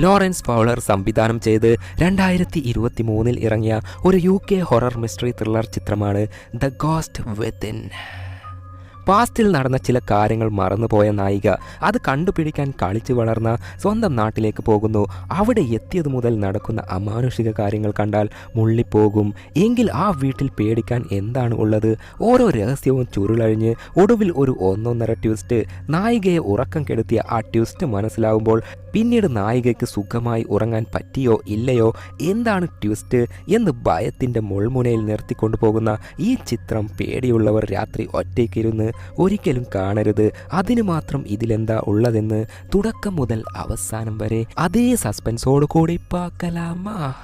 Lawrence Fowler സംവിധാനം ചെയ്ത് രണ്ടായിരത്തി ഇരുപത്തി മൂന്നിൽ ഇറങ്ങിയ ഒരു U K horror mystery thriller ചിത്രമാണ് ദ ഗോസ്റ്റ് വിത്തിൻ. പാസ്റ്റിൽ നടന്ന ചില കാര്യങ്ങൾ മറന്നുപോയ നായിക അത് കണ്ടുപിടിക്കാൻ കളിച്ചു വളർന്ന സ്വന്തം നാട്ടിലേക്ക് പോകുന്നു. അവിടെ എത്തിയതു മുതൽ നടക്കുന്ന അമാനുഷിക കാര്യങ്ങൾ കണ്ടാൽ മുള്ളിപ്പോകും. എങ്കിൽ ആ വീട്ടിൽ പേടിക്കാൻ എന്താണ് ഉള്ളത്? ഓരോ രഹസ്യവും ചുരുളഴിഞ്ഞ് ഒടുവിൽ ഒരു ഒന്നൊന്നര ട്വിസ്റ്റ്. നായികയെ ഉറക്കം കെടുത്തിയ ആ ട്വിസ്റ്റ് മനസ്സിലാവുമ്പോൾ പിന്നീട് നായികയ്ക്ക് സുഖമായി ഉറങ്ങാൻ പറ്റിയോ ഇല്ലയോ? എന്താണ് ട്വിസ്റ്റ് എന്ന് ഭയത്തിന്റെ മുൾമുനയിൽ നിർത്തിക്കൊണ്ടുപോകുന്ന ഈ ചിത്രം പേടിയുള്ളവർ രാത്രി ഒറ്റയ്ക്കിരുന്ന് ഒരിക്കലും കാണരുത്. അതിന് മാത്രം ഇതിലെന്താ ഉള്ളതെന്ന് തുടക്കം മുതൽ അവസാനം വരെ അതേ സസ്പെൻസോട് കൂടി പാക്കലാമാ.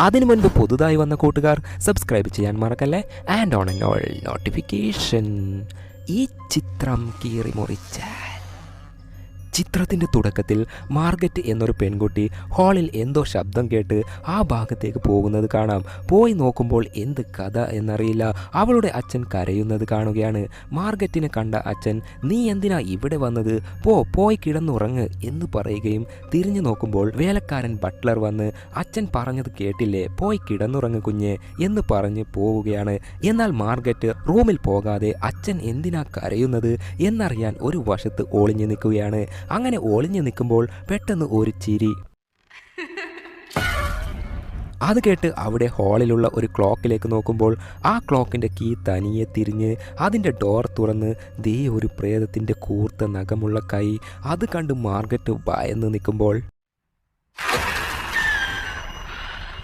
അതിനു മുൻപ് പുതുതായി വന്ന കൂട്ടുകാർ സബ്സ്ക്രൈബ് ചെയ്യാൻ മറക്കല്ലേ? And on and all notification ഈ ചിത്രം കീറി മുറിച്ചാൽ ചിത്രത്തിന്റെ തുടക്കത്തിൽ മാർഗറ്റ് എന്നൊരു പെൺകുട്ടി ഹാളിൽ എന്തോ ശബ്ദം കേട്ട് ആ ഭാഗത്തേക്ക് പോകുന്നത് കാണാം. പോയി നോക്കുമ്പോൾ എന്ത് കഥ എന്നറിയില്ല. അവളുടെ അച്ഛൻ കരയുന്നത് കാണുകയാണ്. മാർഗറ്റിനെ കണ്ട അച്ഛൻ നീ എന്തിനാ ഇവിടെ വന്നത്? പോ പോയി കിടന്നുറങ്ങ് എന്ന് പറയുകയും തിരിഞ്ഞു നോക്കുമ്പോൾ വേലക്കാരൻ ബട്ട്ലർ വന്ന് അച്ഛൻ പറഞ്ഞത് കേട്ടില്ലേ? പോയി കിടന്നുറങ്ങ് കുഞ്ഞ് എന്ന് പറഞ്ഞ് പോവുകയാണ്. എന്നാൽ മാർഗറ്റ് റൂമിൽ പോകാതെ അച്ഛൻ എന്തിനാ കരയുന്നത്? എന്നറിയാൻ ഒരു വശത്ത് ഒളിഞ്ഞു നിൽക്കുകയാണ്. അങ്ങനെ ഒളിഞ്ഞു നിൽക്കുമ്പോൾ പെട്ടെന്ന് ഒരു ചിരി. അത് കേട്ട് അവിടെ ഹാളിലുള്ള ഒരു ക്ലോക്കിലേക്ക് നോക്കുമ്പോൾ ആ ക്ലോക്കിന്റെ കീ തനിയെ തിരിഞ്ഞ് അതിന്റെ ഡോർ തുറന്ന് ദേ ഒരു പ്രേതത്തിന്റെ കൂർത്ത നഖമുള്ള കൈ അത് കണ്ട് മാർഗറ്റ് ഭയന്ന് നിൽക്കുമ്പോൾ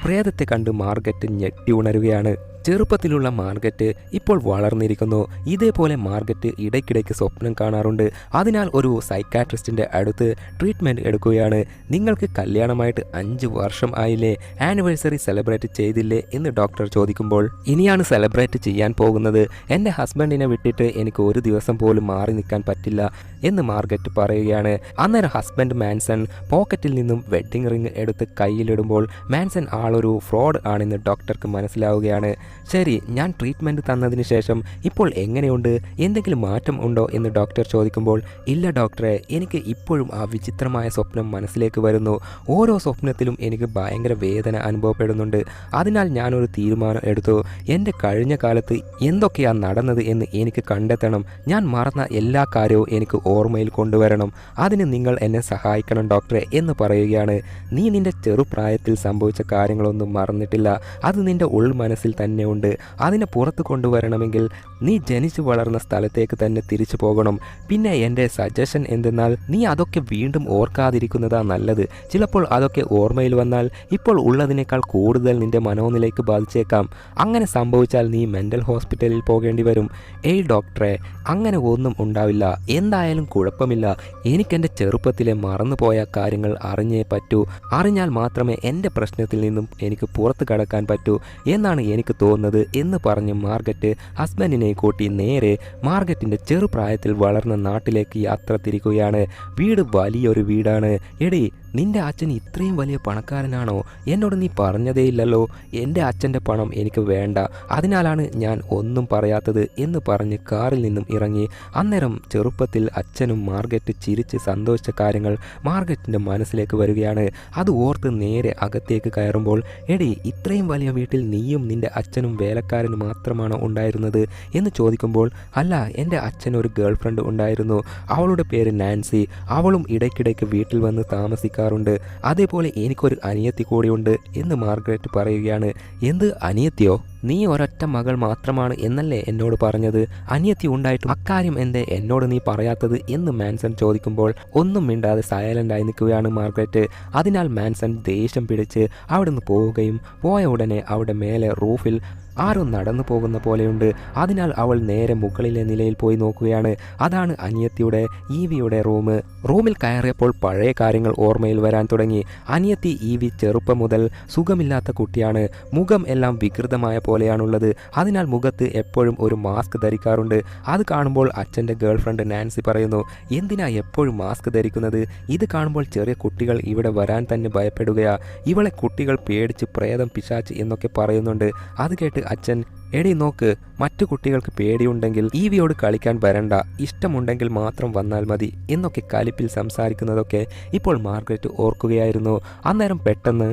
പ്രേതത്തെ കണ്ട് മാർഗറ്റ് ഞെട്ടി ഉണരുകയാണ്. ചെറുപ്പത്തിലുള്ള മാർഗറ്റ് ഇപ്പോൾ വളർന്നിരിക്കുന്നു. ഇതേപോലെ മാർഗറ്റ് ഇടയ്ക്കിടയ്ക്ക് സ്വപ്നം കാണാറുണ്ട്. അതിനാൽ ഒരു സൈക്കാട്രിസ്റ്റിന്റെ അടുത്ത് ട്രീറ്റ്മെന്റ് എടുക്കുകയാണ്. നിങ്ങൾക്ക് കല്യാണമായിട്ട് അഞ്ച് വർഷം ആയില്ലേ? ആനിവേഴ്സറി സെലിബ്രേറ്റ് ചെയ്തില്ലേ? എന്ന് ഡോക്ടർ ചോദിക്കുമ്പോൾ ഇനിയാണ് സെലിബ്രേറ്റ് ചെയ്യാൻ പോകുന്നത്. എന്റെ ഹസ്ബൻഡിനെ വിട്ടിട്ട് എനിക്ക് ഒരു ദിവസം പോലും മാറി നിൽക്കാൻ പറ്റില്ല എന്ന് മാർഗറ്റ് പറയുകയാണ്. അന്നേരം ഹസ്ബൻഡ് മാൻസൺ പോക്കറ്റിൽ നിന്നും വെഡ്ഡിംഗ് റിംഗ് എടുത്ത് കയ്യിലിടുമ്പോൾ മാൻസൺ ആളൊരു ഫ്രോഡ് ആണെന്ന് ഡോക്ടർക്ക് മനസ്സിലാവുകയാണ്. ശരി ഞാൻ ട്രീറ്റ്മെന്റ് തന്നതിന് ശേഷം ഇപ്പോൾ എങ്ങനെയുണ്ട്? എന്തെങ്കിലും മാറ്റം ഉണ്ടോ എന്ന് ഡോക്ടർ ചോദിക്കുമ്പോൾ ഇല്ല ഡോക്ടറെ എനിക്ക് ഇപ്പോഴും ആ വിചിത്രമായ സ്വപ്നം മനസ്സിലേക്ക് വരുന്നു. ഓരോ സ്വപ്നത്തിലും എനിക്ക് ഭയങ്കര വേദന അനുഭവപ്പെടുന്നുണ്ട്. അതിനാൽ ഞാനൊരു തീരുമാനം എടുത്തു. എന്റെ കഴിഞ്ഞ കാലത്ത് എന്തൊക്കെയാണ് നടന്നത് എന്ന് എനിക്ക് കണ്ടെത്തണം. ഞാൻ മറന്ന എല്ലാ കാര്യവും എനിക്ക് ഓർമ്മയിൽ കൊണ്ടുവരണം. അതിന് നിങ്ങൾ എന്നെ സഹായിക്കണം ഡോക്ടറെ എന്ന് പറയുകയാണ്. നീ നിന്റെ ചെറുപ്രായത്തിൽ സംഭവിച്ച കാര്യങ്ങളൊന്നും മറന്നിട്ടില്ല. അത് നിന്റെ ഉൾമനസ്സിൽ തന്നെ ഉണ്ട്. അതിനെ പുറത്ത് കൊണ്ടുവരണമെങ്കിൽ നീ ജനിച്ചു വളർന്ന സ്ഥലത്തേക്ക് തന്നെ തിരിച്ചു പോകണം. പിന്നെ എന്റെ സജഷൻ എന്തെന്നാൽ നീ അതൊക്കെ വീണ്ടും ഓർക്കാതിരിക്കുന്നതാ നല്ലത്. ചിലപ്പോൾ അതൊക്കെ ഓർമ്മയിൽ വന്നാൽ ഇപ്പോൾ ഉള്ളതിനേക്കാൾ കൂടുതൽ നിന്റെ മനോനിലയ്ക്ക് ബാധിച്ചേക്കാം. അങ്ങനെ സംഭവിച്ചാൽ നീ മെന്റൽ ഹോസ്പിറ്റലിൽ പോകേണ്ടി വരും. ഏയ് ഡോക്ടറെ അങ്ങനെ ഒന്നും ഉണ്ടാവില്ല. എന്തായാലും കുഴപ്പമില്ല. എനിക്കെന്റെ ചെറുപ്പത്തിലെ മറന്നുപോയ കാര്യങ്ങൾ അറിഞ്ഞേ പറ്റൂ. അറിഞ്ഞാൽ മാത്രമേ എന്റെ പ്രശ്നത്തിൽ നിന്നും എനിക്ക് പുറത്ത് കടക്കാൻ പറ്റൂ. എന്നാണ് എനിക്ക് തോന്നുന്നത് എന്ന് പറഞ്ഞ് മാർഗറ്റ് ഹസ്ബൻഡിനെ കൂട്ടി നേരെ മാർഗറ്റിന്റെ ചെറുപ്രായത്തിൽ വളർന്ന നാട്ടിലേക്ക് യാത്ര തിരിക്കുകയാണ്. വീട് വലിയൊരു വീടാണ്. എടി നിന്റെ അച്ഛൻ ഇത്രയും വലിയ പണക്കാരനാണോ? എന്നോട് നീ പറഞ്ഞതേ ഇല്ലല്ലോ എന്റെ അച്ഛന്റെ പണം എനിക്ക് വേണ്ട. അതിനാലാണ് ഞാൻ ഒന്നും പറയാത്തത് എന്ന് പറഞ്ഞ് കാറിൽ നിന്നും ഇറങ്ങി. അന്നേരം ചെറുപ്പത്തിൽ അച്ഛനും മാർഗറ്റ് ചിരിച്ച് സന്തോഷിച്ച കാര്യങ്ങൾ മാർഗറ്റിന്റെ മനസ്സിലേക്ക് വരികയാണ്. അത് ഓർത്ത് നേരെ അകത്തേക്ക് കയറുമ്പോൾ എടി ഇത്രയും വലിയ വീട്ടിൽ നീയും നിന്റെ അച്ഛനും വേലക്കാരനും മാത്രമാണോ ഉണ്ടായിരുന്നത്? എന്ന് ചോദിക്കുമ്പോൾ അല്ല എന്റെ അച്ഛൻ ഒരു ഗേൾ ഫ്രണ്ട് ഉണ്ടായിരുന്നു. അവളുടെ പേര് നാൻസി. അവളും ഇടയ്ക്കിടയ്ക്ക് വീട്ടിൽ വന്ന് താമസിക്കാറുണ്ട് അതേപോലെ എനിക്കൊരു അനിയത്തി കൂടിയുണ്ട് എന്ന് മാർഗരറ്റ് പറയുകയാണ്. എന്ത് അനിയത്തിയോ? നീ ഒരൊറ്റ മകൾ മാത്രമാണ് എന്നല്ലേ എന്നോട് പറഞ്ഞത്? അനിയത്തി ഉണ്ടായിട്ടും അക്കാര്യം എന്തേ എന്നോട് നീ പറയാത്തത് എന്ന് മാൻസൺ ചോദിക്കുമ്പോൾ ഒന്നും മിണ്ടാതെ സൈലന്റായി നിൽക്കുകയാണ് മാർഗ്രറ്റ്. അതിനാൽ മാൻസൺ ദേഷ്യം പിടിച്ച് അവിടുന്ന് പോവുകയും പോയ ഉടനെ അവിടെ മേലെ റൂഫിൽ ആരും നടന്നു പോകുന്ന പോലെയുണ്ട്. അതിനാൽ അവൾ നേരെ മുകളിലെ നിലയിൽ പോയി നോക്കുകയാണ്. അതാണ് അനിയത്തിയുടെ ഈവിയുടെ റൂം. റൂമിൽ കയറിയപ്പോൾ പഴയ കാര്യങ്ങൾ ഓർമ്മയിൽ വരാൻ തുടങ്ങി. അനിയത്തി ഈവി ചെറുപ്പം മുതൽ സുഖമില്ലാത്ത കുട്ടിയാണ്. മുഖം എല്ലാം വികൃതമായ പോലെയാണുള്ളത്. അതിനാൽ മുഖത്ത് എപ്പോഴും ഒരു മാസ്ക് ധരിക്കാറുണ്ട്. അത് കാണുമ്പോൾ അച്ഛന്റെ ഗേൾ ഫ്രണ്ട് നാൻസി പറയുന്നു എന്തിനാ എപ്പോഴും മാസ്ക് ധരിക്കുന്നത്? ഇത് കാണുമ്പോൾ ചെറിയ കുട്ടികൾ ഇവിടെ വരാൻ തന്നെ ഭയപ്പെടുകയാ. ഇവളെ കുട്ടികൾ പേടിച്ച് പ്രേതം പിശാച്ച് എന്നൊക്കെ പറയുന്നുണ്ട്. അത് കേട്ട് അച്ഛൻ എടി നോക്ക് മറ്റു കുട്ടികൾക്ക് പേടിയുണ്ടെങ്കിൽ ഈവിയോട് കളിക്കാൻ വരണ്ട. ഇഷ്ടമുണ്ടെങ്കിൽ മാത്രം വന്നാൽ മതി എന്നൊക്കെ കലിപ്പിൽ സംസാരിക്കുന്നതൊക്കെ ഇപ്പോൾ മാർഗരറ്റ് ഓർക്കുകയായിരുന്നു. അന്നേരം പെട്ടെന്ന്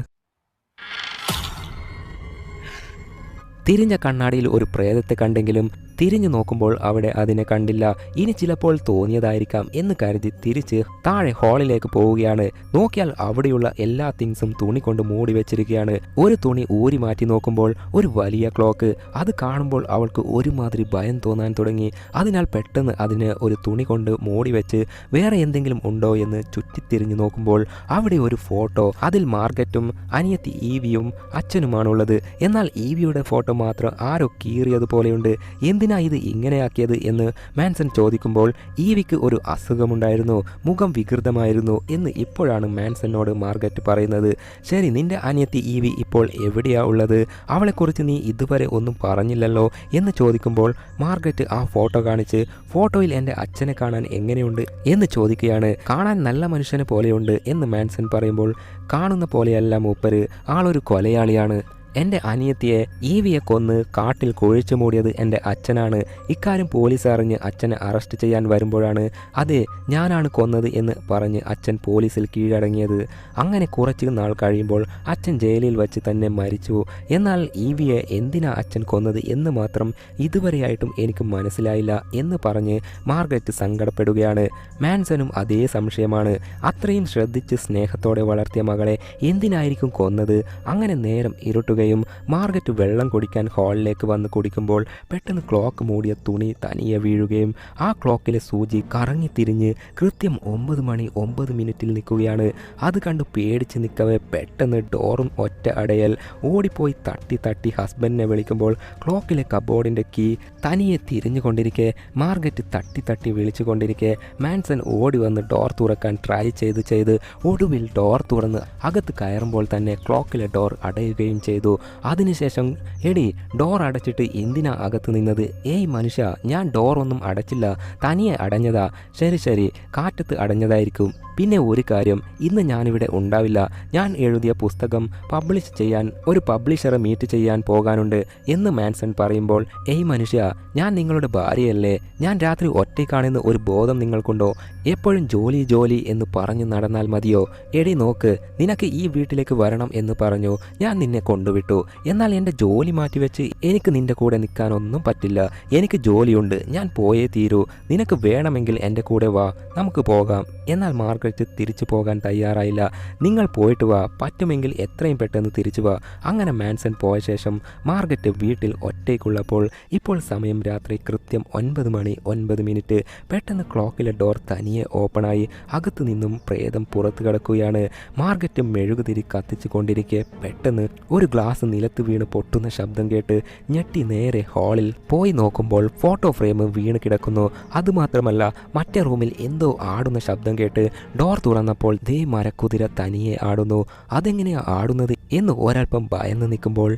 തിരിഞ്ഞ കണ്ണാടിയിൽ ഒരു പ്രേതത്തെ കണ്ടെങ്കിലും തിരിഞ്ഞു നോക്കുമ്പോൾ അവിടെ അതിനെ കണ്ടില്ല. ഇനി ചിലപ്പോൾ തോന്നിയതായിരിക്കാം എന്ന് കരുതി തിരിച്ച് താഴെ ഹാളിലേക്ക് പോവുകയാണ്. നോക്കിയാൽ അവിടെയുള്ള എല്ലാ തിങ്സും തുണി കൊണ്ട് മൂടി വെച്ചിരിക്കുകയാണ്. ഒരു തുണി ഊരി മാറ്റി നോക്കുമ്പോൾ ഒരു വലിയ ക്ലോക്ക് അത് കാണുമ്പോൾ അവൾക്ക് ഒരുമാതിരി ഭയം തോന്നാൻ തുടങ്ങി. അതിനാൽ പെട്ടെന്ന് അതിന് ഒരു തുണി കൊണ്ട് മൂടി വെച്ച് വേറെ എന്തെങ്കിലും ഉണ്ടോ എന്ന് ചുറ്റിത്തിരിഞ്ഞു നോക്കുമ്പോൾ അവിടെ ഒരു ഫോട്ടോ അതിൽ മാർഗറ്റും അനിയത്തി ഈവിയും അച്ഛനുമാണുള്ളത്. എന്നാൽ ഈവിയുടെ ഫോട്ടോ മാത്രം ആരോ കീറിയതുപോലെയുണ്ട്. എന്തിനാ ഇത് ഇങ്ങനെയാക്കിയത് എന്ന് മാൻസൺ ചോദിക്കുമ്പോൾ ഈവിക്ക് ഒരു അസുഖമുണ്ടായിരുന്നു മുഖം വികൃതമായിരുന്നു എന്ന് ഇപ്പോഴാണ് മാൻസനോട് മാർഗറ്റ് പറയുന്നത്. ശരി നിന്റെ അനിയത്തി ഈവി ഇപ്പോൾ എവിടെയാ ഉള്ളത്? അവളെക്കുറിച്ച് നീ ഇതുവരെ ഒന്നും പറഞ്ഞില്ലല്ലോ? എന്ന് ചോദിക്കുമ്പോൾ മാർഗറ്റ് ആ ഫോട്ടോ കാണിച്ച് ഫോട്ടോയിൽ എന്റെ അച്ഛനെ കാണാൻ എങ്ങനെയുണ്ട്? എന്ന് ചോദിക്കുകയാണ്. കാണാൻ നല്ല മനുഷ്യനെ പോലെയുണ്ട് എന്ന് മാൻസൺ പറയുമ്പോൾ കാണുന്ന പോലെയല്ല മൂപ്പര് ആളൊരു കൊലയാളിയാണ്. എന്റെ അനിയത്തിയെ ഈവിയെ കൊന്ന് കാട്ടിൽ കുഴിച്ചു മൂടിയത് എന്റെ അച്ഛനാണ്. ഇക്കാര്യം പോലീസ് അറിഞ്ഞ് അച്ഛനെ അറസ്റ്റ് ചെയ്യാൻ വരുമ്പോഴാണ് അതെ ഞാനാണ് കൊന്നത് എന്ന് പറഞ്ഞ് അച്ഛൻ പോലീസിൽ കീഴടങ്ങിയത്. അങ്ങനെ കുറച്ച് നാൾ കഴിയുമ്പോൾ അച്ഛൻ ജയിലിൽ വെച്ച് തന്നെ മരിച്ചു. എന്നാൽ ഈവിയെ എന്തിനാ അച്ഛൻ കൊന്നത് എന്ന് മാത്രം ഇതുവരെയായിട്ടും എനിക്ക് മനസ്സിലായില്ല എന്ന് പറഞ്ഞ് മാർഗറ്റ് സങ്കടപ്പെടുകയാണ്. മാൻസനും അതേ സംശയമാണ്. അത്രയും ശ്രദ്ധിച്ച് സ്നേഹത്തോടെ വളർത്തിയ മകളെ എന്തിനായിരിക്കും കൊന്നത്? അങ്ങനെ നേരം ഇരുട്ടുകയും മാർഗറ്റ് വെള്ളം കുടിക്കാൻ ഹാളിലേക്ക് വന്ന് കുടിക്കുമ്പോൾ പെട്ടെന്ന് ക്ലോക്ക് മൂടിയ തുണി തനിയെ വീഴുകയും ആ ക്ലോക്കിലെ സൂചി കറങ്ങി തിരിഞ്ഞ് കൃത്യം ഒമ്പത് മണി ഒമ്പത് മിനിറ്റിൽ നിൽക്കുകയാണ്. അത് കണ്ട് പേടിച്ച് നിൽക്കവേ പെട്ടെന്ന് ഡോറും ഒറ്റ അടയൽ ഓടിപ്പോയി തട്ടി തട്ടി ഹസ്ബൻഡിനെ വിളിക്കുമ്പോൾ ക്ലോക്കിലെ കബോർഡിന്റെ കീ തനിയെ തിരിഞ്ഞുകൊണ്ടിരിക്കെ മാർഗറ്റ് തട്ടി തട്ടി വിളിച്ചുകൊണ്ടിരിക്കെ മാൻസൺ ഓടി വന്ന് ഡോർ തുറക്കാൻ ട്രൈ ചെയ്ത് ചെയ്ത് ഒടുവിൽ ഡോർ തുറന്ന് അകത്ത് കയറുമ്പോൾ തന്നെ ക്ലോക്കിലെ ഡോർ അടയുകയും ചെയ്തു. അതിനുശേഷം എടി ഡോർ അടച്ചിട്ട് എന്തിനാ അകത്ത് നിന്നത്? ഏയ് മനുഷ്യ ഞാൻ ഡോർ ഒന്നും അടച്ചില്ല. തനിയെ അടഞ്ഞതാ. ശരി ശരി. കാറ്റത്ത് അടഞ്ഞതായിരിക്കും. പിന്നെ ഒരു കാര്യം ഇന്ന് ഞാനിവിടെ ഉണ്ടാവില്ല. ഞാൻ എഴുതിയ പുസ്തകം പബ്ലിഷ് ചെയ്യാൻ ഒരു പബ്ലിഷറെ മീറ്റ് ചെയ്യാൻ പോകാനുണ്ട് എന്ന് മാൻസൺ പറയുമ്പോൾ ഏയ് മനുഷ്യ ഞാൻ നിങ്ങളുടെ ഭാര്യയല്ലേ? ഞാൻ രാത്രി ഒറ്റയ്ക്കാണെന്ന് ഒരു ബോധം നിങ്ങൾക്കുണ്ടോ? എപ്പോഴും ജോലി ജോലി എന്ന് പറഞ്ഞു നടന്നാൽ മതിയോ? എടി നോക്ക് നിനക്ക് ഈ വീട്ടിലേക്ക് വരണം എന്ന് പറഞ്ഞു. ഞാൻ നിന്നെ കൊണ്ടുവിട്ടു എന്നാൽ എന്റെ ജോലി മാറ്റിവെച്ച് എനിക്ക് നിന്റെ കൂടെ നിൽക്കാനൊന്നും പറ്റില്ല. എനിക്ക് ജോലിയുണ്ട്. ഞാൻ പോയേ തീരൂ. നിനക്ക് വേണമെങ്കിൽ എന്റെ കൂടെ വാ. നമുക്ക് പോകാം. എന്നാൽ മാർഗരറ്റ് തിരിച്ചു പോകാൻ തയ്യാറായില്ല. നിങ്ങൾ പോയിട്ട് വാ. പറ്റുമെങ്കിൽ എത്രയും പെട്ടെന്ന് തിരിച്ചു വാ. അങ്ങനെ മാൻസൺ പോയ ശേഷം മാർഗറ്റ് വീട്ടിൽ ഒറ്റയ്ക്കുള്ളപ്പോൾ ഇപ്പോൾ സമയം രാത്രി കൃത്യം ഒൻപത് മണി ഒൻപത് മിനിറ്റ്. പെട്ടെന്ന് ക്ലോക്കിലെ ഡോർ തനിയെ ഓപ്പണായി. അകത്തു നിന്നും പ്രേതം പുറത്തു കിടക്കുകയാണ്. മാർഗറ്റ് മെഴുകുതിരി കത്തിച്ചു കൊണ്ടിരിക്കെ പെട്ടെന്ന് ഒരു ഗ്ലാസ് നിലത്ത് വീണ് പൊട്ടുന്ന ശബ്ദം കേട്ട് ഞെട്ടി നേരെ ഹാളിൽ പോയി നോക്കുമ്പോൾ ഫോട്ടോ ഫ്രെയിം വീണ് കിടക്കുന്നു. അതുമാത്രമല്ല മറ്റേ റൂമിൽ എന്തോ ആടുന്ന ശബ്ദം കേട്ട് ഡോർ തുറന്നപ്പോൾ ദേ മരക്കുതിര തനിയെ ആടുന്നു. അതെങ്ങനെയാ ആടുന്നത് എന്ന് ഒരൽപ്പം ഭയന്ന് നിൽക്കുമ്പോൾ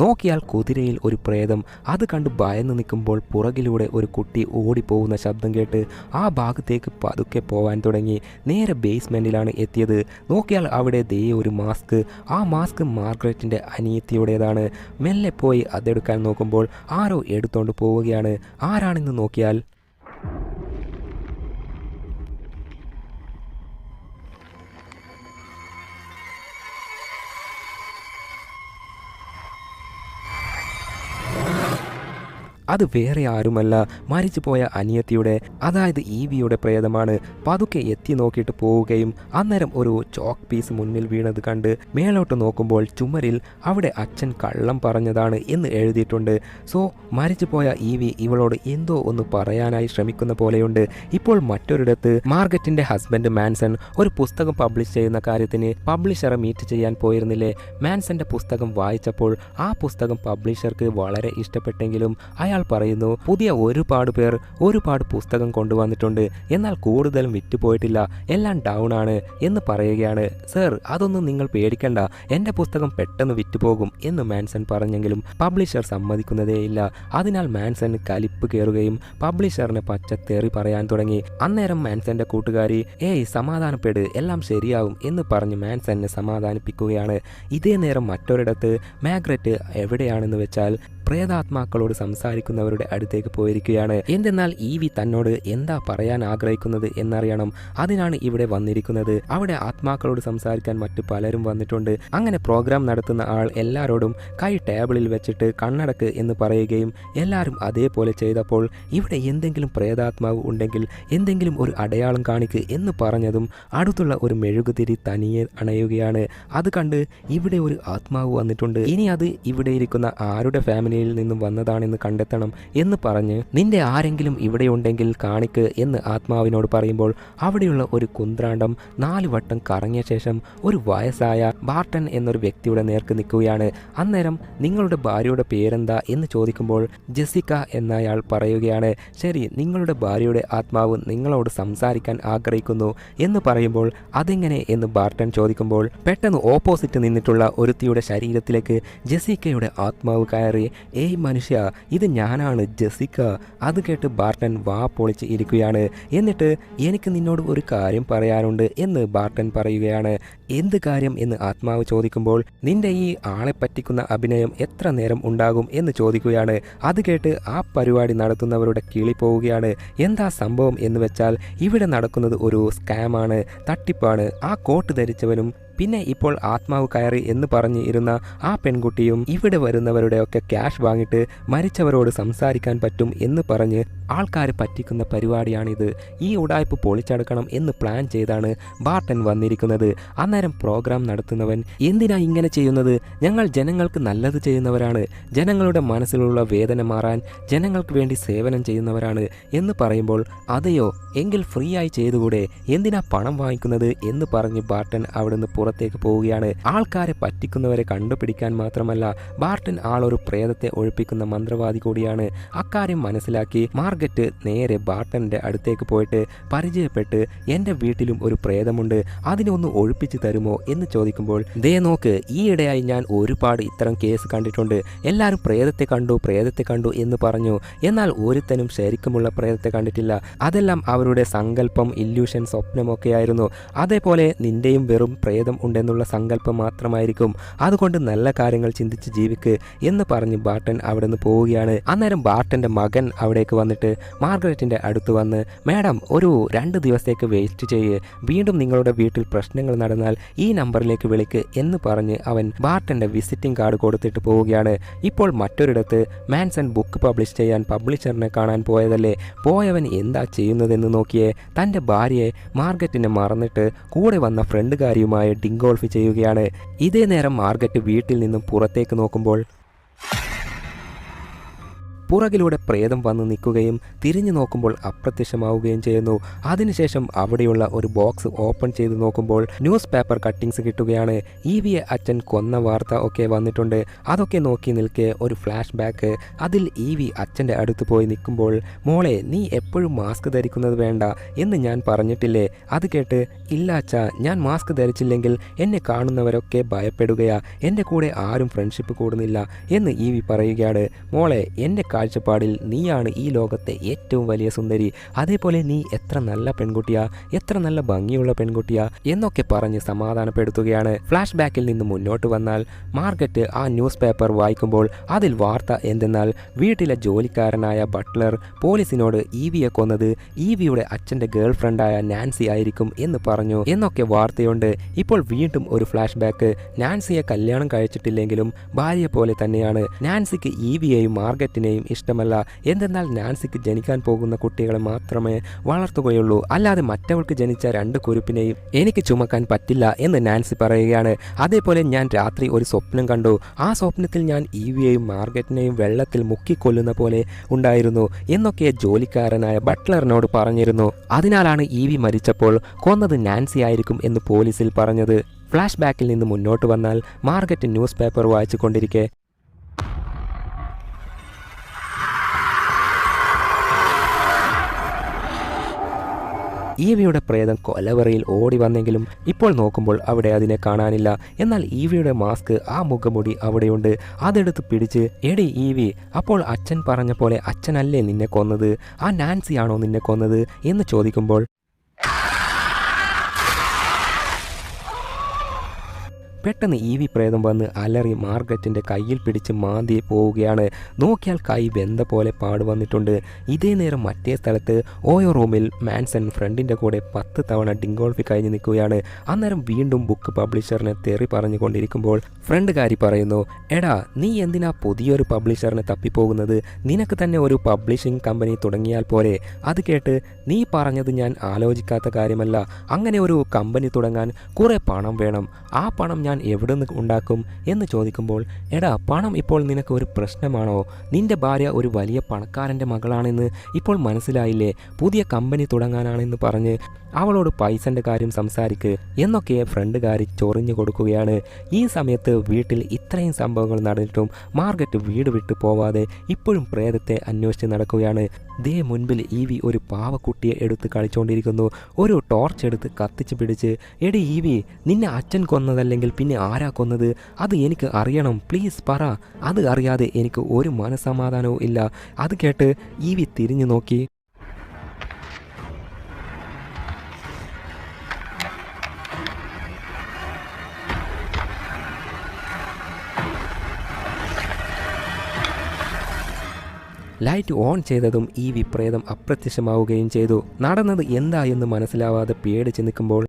നോക്കിയാൽ കുതിരയിൽ ഒരു പ്രേതം. അത് കണ്ട് ഭയന്ന് നിൽക്കുമ്പോൾ പുറകിലൂടെ ഒരു കുട്ടി ഓടിപ്പോകുന്ന ശബ്ദം കേട്ട് ആ ഭാഗത്തേക്ക് പതുക്കെ പോവാൻ തുടങ്ങി. നേരെ ബേസ്മെന്റിലാണ് എത്തിയത്. നോക്കിയാൽ അവിടെ ദേ ഒരു മാസ്ക്. ആ മാസ്ക് മാർഗ്രറ്റിന്റെ അനിയത്തിയുടേതാണ്. മെല്ലെ പോയി അതെടുക്കാൻ നോക്കുമ്പോൾ ആരോ എടുത്തോണ്ട് പോവുകയാണ്. ആരാണെന്ന് നോക്കിയാൽ അത് വേറെ ആരുമല്ല. മരിച്ചു പോയ അനിയത്തിയുടെ അതായത് ഈവിയുടെ പ്രേതമാണ്. പതുക്കെ എത്തി നോക്കിയിട്ട് പോവുകയും അന്നേരം ഒരു ചോക്ക് പീസ് മുന്നിൽ വീണത് കണ്ട് മേലോട്ട് നോക്കുമ്പോൾ ചുമരിൽ അവിടെ അച്ഛൻ കള്ളം പറഞ്ഞതാണ് എന്ന് എഴുതിയിട്ടുണ്ട്. സോ മരിച്ചു പോയ ഈവി ഇവളോട് എന്തോ ഒന്ന് പറയാനായി ശ്രമിക്കുന്ന പോലെയുണ്ട്. ഇപ്പോൾ മറ്റൊരിടത്ത് മാർഗറ്റിന്റെ ഹസ്ബൻഡ് മാൻസൺ ഒരു പുസ്തകം പബ്ലിഷ് ചെയ്യുന്ന കാര്യത്തിന് പബ്ലിഷറെ മീറ്റ് ചെയ്യാൻ പോയിരുന്നില്ലേ? മാൻസന്റെ പുസ്തകം വായിച്ചപ്പോൾ ആ പുസ്തകം പബ്ലിഷർക്ക് വളരെ ഇഷ്ടപ്പെട്ടെങ്കിലും അയാൾ പറയുന്നു. പുതിയ ഒരുപാട് പേർ ഒരുപാട് പുസ്തകം കൊണ്ടുവന്നിട്ടുണ്ട്. എന്നാൽ കൂടുതലും വിറ്റുപോയിട്ടില്ല. എല്ലാം ഡൗൺ ആണ് എന്ന് പറയുകയാണ്. സർ അതൊന്നും നിങ്ങൾ പേടിക്കണ്ട. എന്റെ പുസ്തകം പെട്ടെന്ന് വിറ്റുപോകും എന്ന് മാൻസൺ പറഞ്ഞെങ്കിലും പബ്ലിഷർ സമ്മതിക്കുന്നതേയില്ല. അതിനാൽ മാൻസൺ കലിപ്പ് കയറുകയും പബ്ലിഷറിന് പച്ചത്തേറി പറയാൻ തുടങ്ങി. അന്നേരം മാൻസന്റെ കൂട്ടുകാരി ഏയ് സമാധാനപ്പെട്. എല്ലാം ശരിയാവും എന്ന് പറഞ്ഞ് മാൻസനെ സമാധാനിപ്പിക്കുകയാണ്. ഇതേ നേരം മറ്റൊരിടത്ത് മാഗ്രറ്റ് എവിടെയാണെന്ന് വെച്ചാൽ പ്രേതാത്മാക്കളോട് സംസാരിക്കുന്നവരുടെ അടുത്തേക്ക് പോയിരിക്കുകയാണ്. എന്തെന്നാൽ ഈ വി തന്നോട് എന്താ പറയാൻ ആഗ്രഹിക്കുന്നത് എന്നറിയണം. അതിനാണ് ഇവിടെ വന്നിരിക്കുന്നത്. അവിടെ ആത്മാക്കളോട് സംസാരിക്കാൻ മറ്റു പലരും വന്നിട്ടുണ്ട്. അങ്ങനെ പ്രോഗ്രാം നടത്തുന്ന ആൾ എല്ലാവരോടും കൈ ടേബിളിൽ വെച്ചിട്ട് കണ്ണടക്ക് എന്ന് പറയുകയും എല്ലാവരും അതേപോലെ ചെയ്തപ്പോൾ ഇവിടെ എന്തെങ്കിലും പ്രേതാത്മാവ് ഉണ്ടെങ്കിൽ എന്തെങ്കിലും ഒരു അടയാളം കാണിക്ക് എന്ന് പറഞ്ഞതും അടുത്തുള്ള ഒരു മെഴുകുതിരി തനിയെ അണയുകയാണ്. അത് കണ്ട് ഇവിടെ ഒരു ആത്മാവ് വന്നിട്ടുണ്ട്. ഇനി അത് ഇവിടെ ഇരിക്കുന്ന ആരുടെ ഫാമിലിയിൽ നിന്നും വന്നതാണെന്ന് കണ്ടെത്തണം എന്ന് പറഞ്ഞ് നിന്റെ ആരെങ്കിലും ഇവിടെയുണ്ടെങ്കിൽ കാണിക്ക് എന്ന് ആത്മാവിനോട് പറയുമ്പോൾ അവിടെയുള്ള ഒരു കുന്ത്രാണ്ടം നാല് വട്ടം കറങ്ങിയ ശേഷം ഒരു വയസ്സായ ബാർട്ടൻ എന്നൊരു വ്യക്തിയുടെ നേർക്ക് നിൽക്കുകയാണ്. അന്നേരം നിങ്ങളുടെ ഭാര്യയുടെ പേരെന്താ എന്ന് ചോദിക്കുമ്പോൾ ജെസിക്ക എന്നയാൾ പറയുകയാണ് ശരി നിങ്ങളുടെ ഭാര്യയുടെ ആത്മാവ് നിങ്ങളോട് സംസാരിക്കാൻ ആഗ്രഹിക്കുന്നു എന്ന് പറയുമ്പോൾ അതെങ്ങനെ? എന്ന് ബാർട്ടൻ ചോദിക്കുമ്പോൾ പെട്ടെന്ന് ഓപ്പോസിറ്റ് നിന്നിട്ടുള്ള ഒരുത്തിയുടെ ശരീരത്തിലേക്ക് ജെസിക്കയുടെ ആത്മാവ് കയറി ഏയ് മനുഷ്യ ഇത് ഞാനാണ് ജെസിക്ക അത് കേട്ട് ബാർട്ടൻ വാ പൊളിച്ച് ഇരിക്കുകയാണ്. എന്നിട്ട് എനിക്ക് നിന്നോട് ഒരു കാര്യം പറയാനുണ്ട് എന്ന് ബാർട്ടൻ പറയുകയാണ്. എന്ത് കാര്യം? എന്ന് ആത്മാവ് ചോദിക്കുമ്പോൾ നിന്റെ ഈ ആളെ പറ്റിക്കുന്ന അഭിനയം എത്ര നേരം ഉണ്ടാകും? എന്ന് ചോദിക്കുകയാണ്. അത് കേട്ട് ആ പരിപാടി നടത്തുന്നവരുടെ കിളി പോവുകയാണ്. എന്താ സംഭവം? എന്ന് വെച്ചാൽ ഇവിടെ നടക്കുന്നത് ഒരു സ്കാമാണ് തട്ടിപ്പാണ്. ആ കോട്ട് ധരിച്ചവനും പിന്നെ ഇപ്പോൾ ആത്മാവ് കയറി എന്ന് പറഞ്ഞ് ഇരുന്ന ആ പെൺകുട്ടിയും ഇവിടെ വരുന്നവരുടെ ഒക്കെ ക്യാഷ് വാങ്ങിയിട്ട് മരിച്ചവരോട് സംസാരിക്കാൻ പറ്റും എന്ന് പറഞ്ഞ് ആൾക്കാരെ പറ്റിക്കുന്ന പരിപാടിയാണിത്. ഈ ഉടായ്പ പൊളിച്ചെടുക്കണം എന്ന് പ്ലാൻ ചെയ്താണ് ബാർട്ടൻ വന്നിരിക്കുന്നത്. അന്നേരം പ്രോഗ്രാം നടത്തുന്നവൻ എന്തിനാ ഇങ്ങനെ ചെയ്യുന്നത്? ഞങ്ങൾ ജനങ്ങൾക്ക് നല്ലത് ചെയ്യുന്നവരാണ്. ജനങ്ങളുടെ മനസ്സിലുള്ള വേദന മാറാൻ ജനങ്ങൾക്ക് വേണ്ടി സേവനം ചെയ്യുന്നവരാണ് എന്ന് പറയുമ്പോൾ അതെയോ? എങ്കിൽ ഫ്രീ ആയി ചെയ്തുകൂടെ? എന്തിനാ പണം വാങ്ങിക്കുന്നത്? എന്ന് പറഞ്ഞ് ബാർട്ടൻ അവിടുന്ന് പുറത്തേക്ക് പോവുകയാണ്. ആൾക്കാരെ പറ്റിക്കുന്നവരെ കണ്ടുപിടിക്കാൻ മാത്രമല്ല ബാർട്ടൻ ആളൊരു പ്രേതത്തെ ഒഴിപ്പിക്കുന്ന മന്ത്രവാദി കൂടിയാണ്. അക്കാര്യം മനസ്സിലാക്കി മാർഗറ്റ് നേരെ ബാർട്ടന്റെ അടുത്തേക്ക് പോയിട്ട് പരിചയപ്പെട്ട് എന്റെ വീട്ടിലും ഒരു പ്രേതമുണ്ട് അതിനെ ഒന്ന് ഒഴിപ്പിച്ചു തരുമോ? എന്ന് ചോദിക്കുമ്പോൾ ദേ നോക്ക് ഈയിടെയായി ഞാൻ ഒരുപാട് ഇത്തരം കേസ് കണ്ടിട്ടുണ്ട്. എല്ലാവരും പ്രേതത്തെ കണ്ടു പ്രേതത്തെ കണ്ടു എന്ന് പറഞ്ഞു. എന്നാൽ ഒരുത്തനും ശരിക്കുമുള്ള പ്രേതത്തെ കണ്ടിട്ടില്ല. അതെല്ലാം അവരുടെ സങ്കല്പം ഇല്യൂഷൻ സ്വപ്നമൊക്കെയായിരുന്നു. അതേപോലെ നിന്റെയും വെറും പ്രേതം ഉണ്ടെന്നുള്ള സങ്കല്പം മാത്രമായിരിക്കും. അതുകൊണ്ട് നല്ല കാര്യങ്ങൾ ചിന്തിച്ച് ജീവിക്ക് എന്ന് പറഞ്ഞ് ബാർട്ടൻ അവിടെ നിന്ന് പോവുകയാണ്. അന്നേരം ബാർട്ടന്റെ മകൻ അവിടേക്ക് വന്നിട്ട് മാർഗരറ്റിന്റെ അടുത്ത് വന്ന് മാഡം ഒരു രണ്ട് ദിവസത്തേക്ക് വേസ്റ്റ് ചെയ്യ്. വീണ്ടും നിങ്ങളുടെ വീട്ടിൽ പ്രശ്നങ്ങൾ നടന്നാൽ ഈ നമ്പറിലേക്ക് വിളിക്ക് എന്ന് പറഞ്ഞ് അവൻ ബാർട്ടന്റെ വിസിറ്റിംഗ് കാർഡ് കൊടുത്തിട്ട് പോവുകയാണ്. ഇപ്പോൾ മറ്റൊരിടത്ത് മാൻസൺ ബുക്ക് പബ്ലിഷ് ചെയ്യാൻ പബ്ലിഷറിനെ കാണാൻ പോയതല്ലേ? പോയവൻ എന്താ ചെയ്യുന്നതെന്ന് നോക്കിയേ. തന്റെ ഭാര്യയെ മാർഗറ്റിനെ മറന്നിട്ട് കൂടെ വന്ന ഫ്രണ്ടുകാരിയുമായി ഡിങ്കോൾഫ് ചെയ്യുകയാണ്. ഇതേ നേരം മാർഗറ്റ് വീട്ടിൽ നിന്നും പുറത്തേക്ക് നോക്കുമ്പോൾ പുറകിലൂടെ പ്രേതം വന്ന് നിൽക്കുകയും തിരിഞ്ഞു നോക്കുമ്പോൾ അപ്രത്യക്ഷമാവുകയും ചെയ്യുന്നു. അതിനുശേഷം അവിടെയുള്ള ഒരു ബോക്സ് ഓപ്പൺ ചെയ്ത് നോക്കുമ്പോൾ ന്യൂസ് പേപ്പർ കട്ടിങ്സ് കിട്ടുകയാണ്. ഇ വി എ അച്ഛൻ കൊന്ന വാർത്ത ഒക്കെ വന്നിട്ടുണ്ട്. അതൊക്കെ നോക്കി നിൽക്കെ ഒരു ഫ്ലാഷ് ബാക്ക് അതിൽ ഇ വി അച്ഛന്റെ അടുത്ത് പോയി നിൽക്കുമ്പോൾ മോളെ നീ എപ്പോഴും മാസ്ക് ധരിക്കുന്നത് വേണ്ട എന്ന് ഞാൻ പറഞ്ഞിട്ടില്ലേ? അത് കേട്ട് ഇല്ല അച്ഛാ ഞാൻ മാസ്ക് ധരിച്ചില്ലെങ്കിൽ എന്നെ കാണുന്നവരൊക്കെ ഭയപ്പെടുകയാ. എന്റെ കൂടെ ആരും ഫ്രണ്ട്ഷിപ്പ് കൂടുന്നില്ല എന്ന് ഇ വി പറയുകയാണ്. മോളെ എന്റെ കാഴ്ചപ്പാടിൽ നീയാണ് ഈ ലോകത്തെ ഏറ്റവും വലിയ സുന്ദരി. അതേപോലെ നീ എത്ര നല്ല പെൺകുട്ടിയാ എത്ര നല്ല ഭംഗിയുള്ള പെൺകുട്ടിയാ എന്നൊക്കെ പറഞ്ഞ് സമാധാനപ്പെടുത്തുകയാണ്. ഫ്ലാഷ് ബാക്കിൽ നിന്ന് മുന്നോട്ട് വന്നാൽ മാർഗറ്റ് ആ ന്യൂസ് പേപ്പർ വായിക്കുമ്പോൾ അതിൽ വാർത്ത എന്തെന്നാൽ വീട്ടിലെ ജോലിക്കാരനായ ബട്ട്ലർ പോലീസിനോട് ഇ വിയെ കൊന്നത് ഇ വിയുടെ അച്ഛന്റെ ഗേൾ ഫ്രണ്ടായ നാൻസി ആയിരിക്കും എന്ന് പറഞ്ഞു എന്നൊക്കെ വാർത്തയുണ്ട്. ഇപ്പോൾ വീണ്ടും ഒരു ഫ്ലാഷ് ബാക്ക് നാൻസിയെ കല്യാണം കഴിച്ചിട്ടില്ലെങ്കിലും ഭാര്യയെ പോലെ തന്നെയാണ്. നാൻസിക്ക് ഇ വിയെയും മാർഗറ്റിനെയും ഇഷ്ടമല്ല. എന്തെന്നാൽ നാൻസിക്ക് ജനിക്കാൻ പോകുന്ന കുട്ടികളെ മാത്രമേ വളർത്തുകയുള്ളൂ. അല്ലാതെ മറ്റവൾക്ക് ജനിച്ച രണ്ട് കുരുപ്പിനെയും എനിക്ക് ചുമക്കാൻ പറ്റില്ല എന്ന് നാൻസി പറയുകയാണ്. അതേപോലെ ഞാൻ രാത്രി ഒരു സ്വപ്നം കണ്ടു. ആ സ്വപ്നത്തിൽ ഞാൻ ഈവിയെയും മാർഗറ്റിനെയും വെള്ളത്തിൽ മുക്കിക്കൊല്ലുന്ന പോലെ ഉണ്ടായിരുന്നു എന്നൊക്കെ ജോലിക്കാരനായ ബട്ട്ലറിനോട് പറഞ്ഞിരുന്നു. അതിനാലാണ് ഈവി മരിച്ചപ്പോൾ കൊന്നത് നാൻസി ആയിരിക്കും എന്ന് പോലീസിൽ പറഞ്ഞത്. ഫ്ലാഷ് ബാക്കിൽ നിന്ന് മുന്നോട്ട് വന്നാൽ മാർഗറ്റ് ന്യൂസ് പേപ്പർ വായിച്ചു കൊണ്ടിരിക്കെ ഈവിയുടെ പ്രേതം കൊലവറയിൽ ഓടി വന്നെങ്കിലും ഇപ്പോൾ നോക്കുമ്പോൾ അവിടെ അതിനെ കാണാനില്ല. എന്നാൽ ഈവിയുടെ മാസ്ക് ആ മുഖമുടി അവിടെയുണ്ട്. അതെടുത്ത് പിടിച്ച് എടി ഈവി അപ്പോൾ അച്ഛൻ പറഞ്ഞ പോലെ അച്ഛനല്ലേ നിന്നെ കൊന്നത്? ആ നാൻസി ആണോ നിന്നെ കൊന്നത്? എന്ന് ചോദിക്കുമ്പോൾ പെട്ടെന്ന് ഈ വി പ്രേതം വന്ന് അലറി മാർഗറ്റിന്റെ കയ്യിൽ പിടിച്ച് മാന്തി പോവുകയാണ്. നോക്കിയാൽ കൈ വെന്ത പോലെ പാട് വന്നിട്ടുണ്ട്. ഇതേ നേരം മറ്റേ സ്ഥലത്ത് ഓയോ റൂമിൽ മാൻസൺ ഫ്രണ്ടിന്റെ കൂടെ പത്ത് തവണ ഡിങ്കോൾഫി കഴിഞ്ഞ് നിൽക്കുകയാണ്. അന്നേരം വീണ്ടും ബുക്ക് പബ്ലിഷറിനെ തെറി പറഞ്ഞുകൊണ്ടിരിക്കുമ്പോൾ ഫ്രണ്ടുകാരി പറയുന്നു എടാ നീ എന്തിനാ പുതിയൊരു പബ്ലിഷറിനെ തപ്പിപ്പോകുന്നത്? നിനക്ക് തന്നെ ഒരു പബ്ലിഷിംഗ് കമ്പനി തുടങ്ങിയാൽ പോലെ അത് കേട്ട് നീ പറഞ്ഞത് ഞാൻ ആലോചിക്കാത്ത കാര്യമല്ല. അങ്ങനെ ഒരു കമ്പനി തുടങ്ങാൻ കുറേ പണം വേണം. ആ പണം ഞാൻ എവിടെ നിന്ന് ഉണ്ടാക്കും എന്ന് ചോദിക്കുമ്പോൾ എടാ പണം ഇപ്പോൾ നിനക്ക് ഒരു പ്രശ്നമാണോ? നിന്റെ ഭാര്യ ഒരു വലിയ പണക്കാരന്റെ മകളാണെന്ന് ഇപ്പോൾ മനസ്സിലായില്ലേ? പുതിയ കമ്പനി തുടങ്ങാനാണെന്ന് പറഞ്ഞ് അവളോട് പൈസന്റെ കാര്യം സംസാരിക്ക് എന്നൊക്കെ ഫ്രണ്ടുകാരി ചൊറിഞ്ഞു കൊടുക്കുകയാണ്. ഈ സമയത്ത് വീട്ടിൽ ഇത്രയും സംഭവങ്ങൾ നടന്നിട്ടും മാർഗറ്റ് വീട് വിട്ടു പോവാതെ ഇപ്പോഴും പ്രേതത്തെ അന്വേഷിച്ച് നടക്കുകയാണ്. ദേ മുൻപിൽ ഈവി ഒരു പാവക്കുട്ടിയെ എടുത്ത് കളിച്ചുകൊണ്ടിരിക്കുന്നു ഒരു ടോർച്ച് എടുത്ത് കത്തിച്ച് പിടിച്ച് എടി ഈവി നിന്നെ അച്ഛൻ കൊന്നതല്ലെങ്കിൽ പിന്നെ ആരാ കൊന്നത്? അത് എനിക്ക് അറിയണം. പ്ലീസ് പറ. അത് അറിയാതെ എനിക്ക് ഒരു മനസമാധാനവും ഇല്ല. അത് കേട്ട് ഈവി തിരിഞ്ഞു നോക്കി. ലൈറ്റ് ഓൺ ചെയ്തതും ഈ വിപ്രേതം അപ്രത്യക്ഷമാവുകയും ചെയ്തു. നടന്നത് എന്താ എന്ന് മനസ്സിലാവാതെ പേടിച്ച് നിൽക്കുമ്പോൾ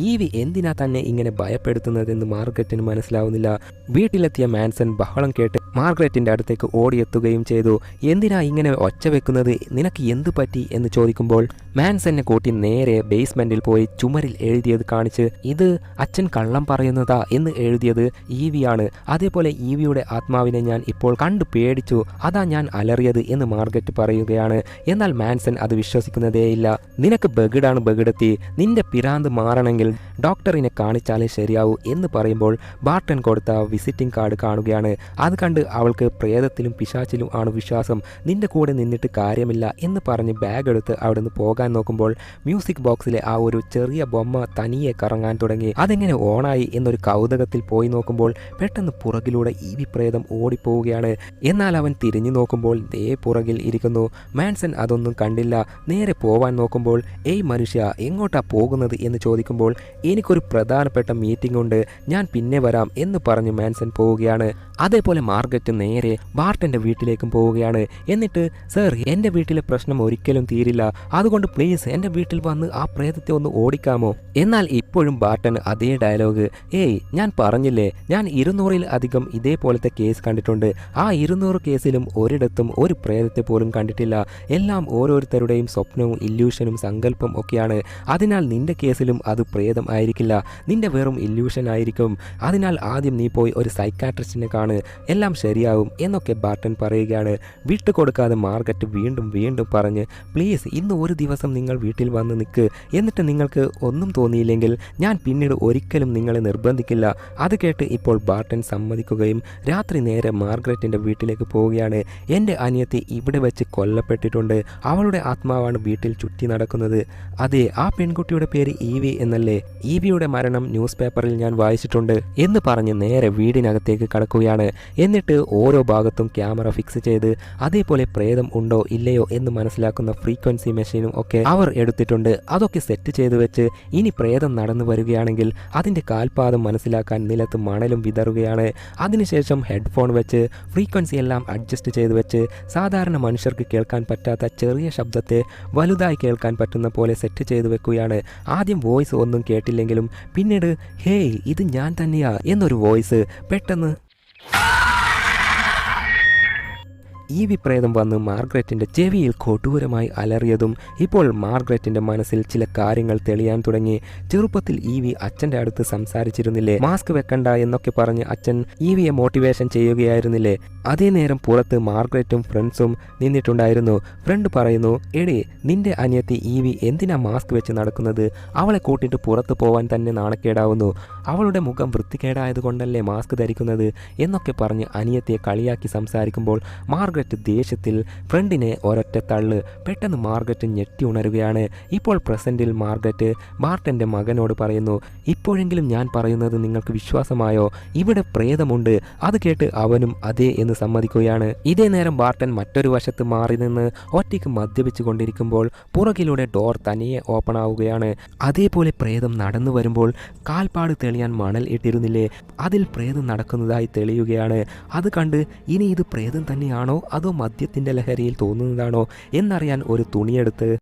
ഈവി എന്തിനാ തന്നെ ഇങ്ങനെ ഭയപ്പെടുത്തുന്നതെന്ന് മാർഗ്രറ്റിന് മനസ്സിലാവുന്നില്ല. വീട്ടിലെത്തിയ മാൻസൺ ബഹളം കേട്ട് മാർഗ്രറ്റിന്റെ അടുത്തേക്ക് ഓടിയെത്തുകയും ചെയ്തു. എന്തിനാ ഇങ്ങനെ ഒച്ച വെക്കുന്നത്? നിനക്ക് എന്തു പറ്റി? എന്ന് ചോദിക്കുമ്പോൾ മാൻസനെ കൂട്ടി നേരെ ബേസ്മെന്റിൽ പോയി ചുമരിൽ എഴുതിയത് കാണിച്ച് ഇത് അച്ഛൻ കള്ളം പറയുന്നതാ എന്ന് എഴുതിയത് ഈവിയാണ് അതേപോലെ ഈവിയുടെ ആത്മാവിനെ ഞാൻ ഇപ്പോൾ കണ്ടു പേടിച്ചു. അതാ ഞാൻ അലറിയത് എന്ന് മാർഗറ്റ് പറയുകയാണ്. എന്നാൽ മാൻസൺ അത് വിശ്വസിക്കുന്നതേയില്ല. നിനക്ക് ബഗിഡാണ് ബഗിഡെത്തി നിന്റെ പിരാന്ത് മാറണമെങ്കിൽ ഡോക്ടറിനെ കാണിച്ചാലേ ശരിയാവൂ എന്ന് പറയുമ്പോൾ ബാർട്ടൻ കൊടുത്ത വിസിറ്റിംഗ് കാർഡ് കാണുകയാണ്. അത് കണ്ട് അവൾക്ക് പ്രേതത്തിലും പിശാച്ചിലും ആണ് വിശ്വാസം. നിന്റെ കൂടെ നിന്നിട്ട് കാര്യമില്ല എന്ന് പറഞ്ഞ് ബാഗ് എടുത്ത് അവിടുന്ന് പോകാൻ നോക്കുമ്പോൾ മ്യൂസിക് ബോക്സിലെ ആ ഒരു ചെറിയ ബൊമ്മ തനിയെ കറങ്ങാൻ തുടങ്ങി. അതെങ്ങനെ ഓണായി എന്നൊരു കൗതുകത്തിൽ പോയി നോക്കുമ്പോൾ പെട്ടെന്ന് പുറകിലൂടെ ഈ വിപ്രേതം ഓടിപ്പോവുകയാണ്. എന്നാൽ അവൻ തിരിഞ്ഞു നോക്കുമ്പോൾ ദേ പുറകിൽ ഇരിക്കുന്നു. മാൻസൺ അതൊന്നും കണ്ടില്ല. നേരെ പോവാൻ നോക്കുമ്പോൾ ഏയ് മനുഷ്യ എങ്ങോട്ടാ പോകുന്നത്? എന്ന് ചോദിക്കുമ്പോൾ എനിക്കൊരു പ്രധാനപ്പെട്ട മീറ്റിംഗ് ഉണ്ട്. ഞാൻ പിന്നെ വരാം എന്ന് പറഞ്ഞ് മാൻസൺ പോവുകയാണ്. അതേപോലെ മാർഗറ്റ് നേരെ ബാർട്ടന്റെ വീട്ടിലേക്കും പോവുകയാണ്. എന്നിട്ട് സർ എന്റെ വീട്ടിലെ പ്രശ്നം ഒരിക്കലും തീരില്ല. അതുകൊണ്ട് പ്ലീസ് എന്റെ വീട്ടിൽ വന്ന് ആ പ്രേതത്തെ ഒന്ന് ഓടിക്കാമോ? എന്നാൽ ഇപ്പോഴും ബാർട്ടൻ അതേ ഡയലോഗ് ഏയ് ഞാൻ പറഞ്ഞില്ലേ ഞാൻ ഇരുന്നൂറിൽ അധികം ഇതേപോലത്തെ കേസ് കണ്ടിട്ടുണ്ട്. ആ ഇരുന്നൂറ് കേസിലും ഒരിടത്തും ഒരു പ്രേതത്തെ പോലും കണ്ടിട്ടില്ല. എല്ലാം ഓരോരുത്തരുടെയും സ്വപ്നവും ഇല്യൂഷനും സങ്കല്പം ഒക്കെയാണ്. അതിനാൽ നിന്റെ കേസിലും അത് പ്രേതം ആയിരിക്കില്ല. നിന്റെ വെറും ഇല്യൂഷൻ ആയിരിക്കും. അതിനാൽ ആദ്യം നീ പോയി ഒരു സൈക്കാട്രിസ്റ്റിനെ കാണ് എല്ലാം ശരിയാവും എന്നൊക്കെ ബാർട്ടൻ പറയുകയാണ്. വിട്ടു കൊടുക്കാതെ മാർഗറ്റ് വീണ്ടും വീണ്ടും പറഞ്ഞ് പ്ലീസ് ഇന്ന് ഒരു ദിവസം നിങ്ങൾ വീട്ടിൽ വന്ന് നിൽക്ക്. എന്നിട്ട് നിങ്ങൾക്ക് ഒന്നും തോന്നിയില്ലെങ്കിൽ ഞാൻ പിന്നീട് ഒരിക്കലും നിങ്ങളെ നിർബന്ധിക്കില്ല. അത് കേട്ട് ഇപ്പോൾ ബാർട്ടൻ സമ്മതിക്കുകയും രാത്രി നേരെ മാർഗ്രറ്റിന്റെ വീട്ടിലേക്ക് പോവുകയാണ്. എന്റെ അനിയത്തി ഇവിടെ വെച്ച് കൊല്ലപ്പെട്ടിട്ടുണ്ട്. അവളുടെ ആത്മാവാണ് വീട്ടിൽ ചുറ്റി നടക്കുന്നത്. അതെ ആ പെൺകുട്ടിയുടെ പേര് ഈവി എന്നല്ലേ? ഈവിയുടെ മരണം ന്യൂസ് പേപ്പറിൽ ഞാൻ വായിച്ചിട്ടുണ്ട്. എന്ന് പറഞ്ഞ് നേരെ വീടിനകത്തേക്ക് കടക്കുകയാണ്. എന്നിട്ട് ഓരോ ഭാഗത്തും ക്യാമറ ഫിക്സ് ചെയ്ത് അതേപോലെ പ്രേതം ഉണ്ടോ ഇല്ലയോ എന്ന് മനസ്സിലാക്കുന്ന ഫ്രീക്വൻസി മെഷീനും ഒക്കെ അവർ എടുത്തിട്ടുണ്ട്. അതൊക്കെ സെറ്റ് ചെയ്തു വെച്ച് ഇനി പ്രേതം നടന്നു വരികയാണെങ്കിൽ അതിന്റെ കാൽപാദം മനസ്സിലാക്കാൻ നിലത്ത് മണലും വിതറുകയാണ്. അതിനുശേഷം ഹെഡ്ഫോൺ വെച്ച് ഫ്രീക്വൻസി എല്ലാം അഡ്ജസ്റ്റ് ചെയ്ത് വെച്ച് സാധാരണ മനുഷ്യർക്ക് കേൾക്കാൻ പറ്റാത്ത ചെറിയ ശബ്ദത്തെ വലുതായി കേൾക്കാൻ പറ്റുന്ന പോലെ സെറ്റ് ചെയ്തു വെക്കുകയാണ്. ആദ്യം വോയിസ് ഒന്നും കേട്ടില്ലെങ്കിലും പിന്നീട് ഹേയ് ഇത് ഞാൻ തന്നെയാ എന്നൊരു വോയിസ് പെട്ടെന്ന് Ah! ഈ വിപ്രേതം വന്ന് മാർഗ്രറ്റിന്റെ ചെവിയിൽ കൊടൂരമായി അലറിയതും ഇപ്പോൾ മാർഗ്രറ്റിന്റെ മനസ്സിൽ ചില കാര്യങ്ങൾ തെളിയാൻ തുടങ്ങി. ചെറുപ്പത്തിൽ ഈവി അച്ഛന്റെ അടുത്ത് സംസാരിച്ചിരുന്നില്ലേ? മാസ്ക് വെക്കണ്ട എന്നൊക്കെ പറഞ്ഞ് അച്ഛൻ ഈവിയെ മോട്ടിവേഷൻ ചെയ്യുകയായിരുന്നില്ലേ? അതേ നേരം പുറത്ത് മാർഗ്രറ്റും ഫ്രണ്ട്സും നിന്നിട്ടുണ്ടായിരുന്നു. ഫ്രണ്ട് പറയുന്നു എടേ നിന്റെ അനിയത്തി ഈവി എന്തിനാ മാസ്ക് വെച്ച് നടക്കുന്നത്? അവളെ കൂട്ടിയിട്ട് പുറത്ത് പോവാൻ തന്നെ നാണക്കേടാവുന്നു. അവളുടെ മുഖം വൃത്തികേടായതുകൊണ്ടല്ലേ മാസ്ക് ധരിക്കുന്നത്? എന്നൊക്കെ പറഞ്ഞ് അനിയത്തിയെ കളിയാക്കി സംസാരിക്കുമ്പോൾ മാർഗ്രറ്റ് മാർഗരറ്റ് ദേഷ്യത്തിൽ ഫ്രണ്ടിനെ ഒരൊറ്റ തള്ള് പെട്ടെന്ന് മാർഗരറ്റ് ഞെട്ടി ഉണരുകയാണ്. ഇപ്പോൾ പ്രസന്റിൽ മാർഗരറ്റ് ബാർട്ടന്റെ മകനോട് പറയുന്നു ഇപ്പോഴെങ്കിലും ഞാൻ പറയുന്നത് നിങ്ങൾക്ക് വിശ്വാസമായോ? ഇവിടെ പ്രേതമുണ്ട്. അത് കേട്ട് അവനും അതെ എന്ന് സമ്മതിക്കുകയാണ്. ഇതേ നേരം ബാർട്ടൻ മറ്റൊരു വശത്ത് മാറി നിന്ന് ഒറ്റയ്ക്ക് മദ്യപിച്ചു കൊണ്ടിരിക്കുമ്പോൾ പുറകിലൂടെ ഡോർ തനിയെ ഓപ്പൺ ആവുകയാണ്. അതേപോലെ പ്രേതം നടന്നു വരുമ്പോൾ കാൽപ്പാട് തെളിയാൻ മണൽ ഇട്ടിരുന്നില്ലേ? അതിൽ പ്രേതം നടക്കുന്നതായി തെളിയുകയാണ്. അത് കണ്ട് ഇനി ഇത് പ്രേതം തന്നെയാണോ? അതോ മദ്യത്തിന്റെ ലഹരിയിൽ തോന്നുന്നതാണോ എന്നറിയാൻ ഒരു തുണിയെടുത്ത്